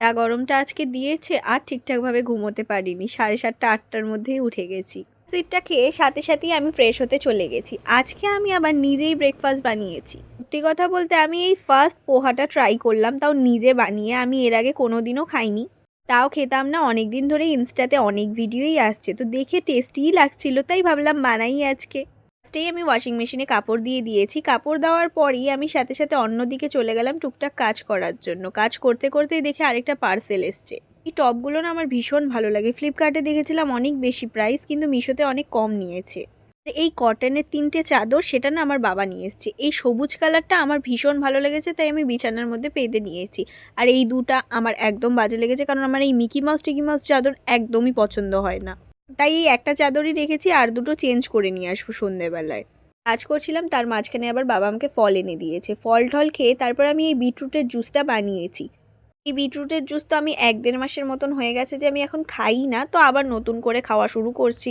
যা গরমটা আজকে দিয়েছে আর ঠিকঠাকভাবে ঘুমোতে পারিনি। সাড়ে সাতটা, আটটার মধ্যেই উঠে গেছি। সিটটা খেয়ে সাথে সাথেই আমি ফ্রেশ হতে চলে গেছি। আজকে আমি আবার নিজেই ব্রেকফাস্ট বানিয়েছি। সত্যি কথা বলতে আমি এই ফার্স্ট পোহাটা ট্রাই করলাম, তাও নিজে বানিয়ে আমি এর আগে কোনো দিনও খাইনি। তাও খেতাম না অনেক দিন ধরে ইনস্টাতে অনেক ভিডিওই আসছে। তো দেখে টেস্টিই লাগছিল, তাই ভাবলাম বানাই আজকে। ফার্স্টেই আমি ওয়াশিং মেশিনে কাপড় দিয়ে দিয়েছি। কাপড় দেওয়ার পরই আমি সাথে সাথে অন্যদিকে চলে গেলাম টুকটাক কাজ করার জন্য। কাজ করতে করতেই দেখে আরেকটা পার্সেল এসছে। এই টপগুলো না আমার ভীষণ ভালো লাগে। ফ্লিপকার্টে দেখেছিলাম অনেক বেশি প্রাইস কিন্তু মিশোতে অনেক কম নিয়েছে। এই কটনের তিনটে চাদর সেটা না আমার বাবা নিয়ে এসছে। এই সবুজ কালারটা আমার ভীষণ ভালো লেগেছে, তাই আমি বিছানার মধ্যে পেতে নিয়েছি। আর এই দুটা আমার একদম বাজে লেগেছে, কারণ আমার এই মিকি মাউস টিকি মাউস চাদর একদমই পছন্দ হয় না। তাই একটা চাদরই রেখেছি আর দুটো চেঞ্জ করে নিয়ে আসব সন্ধেবেলায়। কাজ করছিলাম, তার মাঝখানে আবার বাবা আমাকে ফল এনে দিয়েছে। ফল টল খেয়ে তারপর আমি এই বিটরুটের জুসটা বানিয়েছি। এই বিটরুটের জুস তো আমি এক দেড় মাসের মতন হয়ে গেছে যে আমি এখন খাই না, তো আবার নতুন করে খাওয়া শুরু করছি।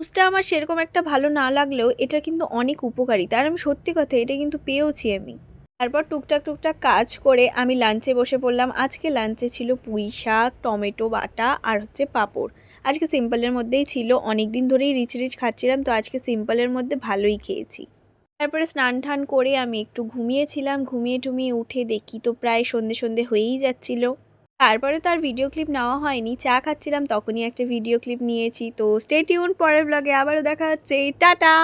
জুসটা আমার সেরকম একটা ভালো না লাগলেও এটা কিন্তু অনেক উপকারিতা, আর আমি সত্যি কথা এটা কিন্তু পেয়েওছি আমি। তারপর টুকটাক টুকটাক কাজ করে আমি লাঞ্চে বসে পড়লাম। আজকে লাঞ্চে ছিল পুঁই শাক, টমেটো, বাটা আর হচ্ছে পাঁপড়। আজকে সিম্পলের মধ্যেই ছিল অনেক দিন ধরেই রিচ রিচ খাচ্ছিলাম, তো আজকে সিম্পলের মধ্যে ভালোই খেয়েছি। তারপরে স্নান টান করে আমি একটু ঘুমিয়েছিলাম। ঘুমিয়ে টুমিয়ে উঠে দেখি তো প্রায় সন্ধে সন্ধে হয়েই যাচ্ছিল। তারপরে তার ভিডিও ক্লিপ নেওয়া হয়নি। চা খাচ্ছিলাম, তখনই একটা ভিডিও ক্লিপ নিয়েছি। তো স্টেটিউন পরের ব্লগে আবারও দেখা হচ্ছে। টাটা!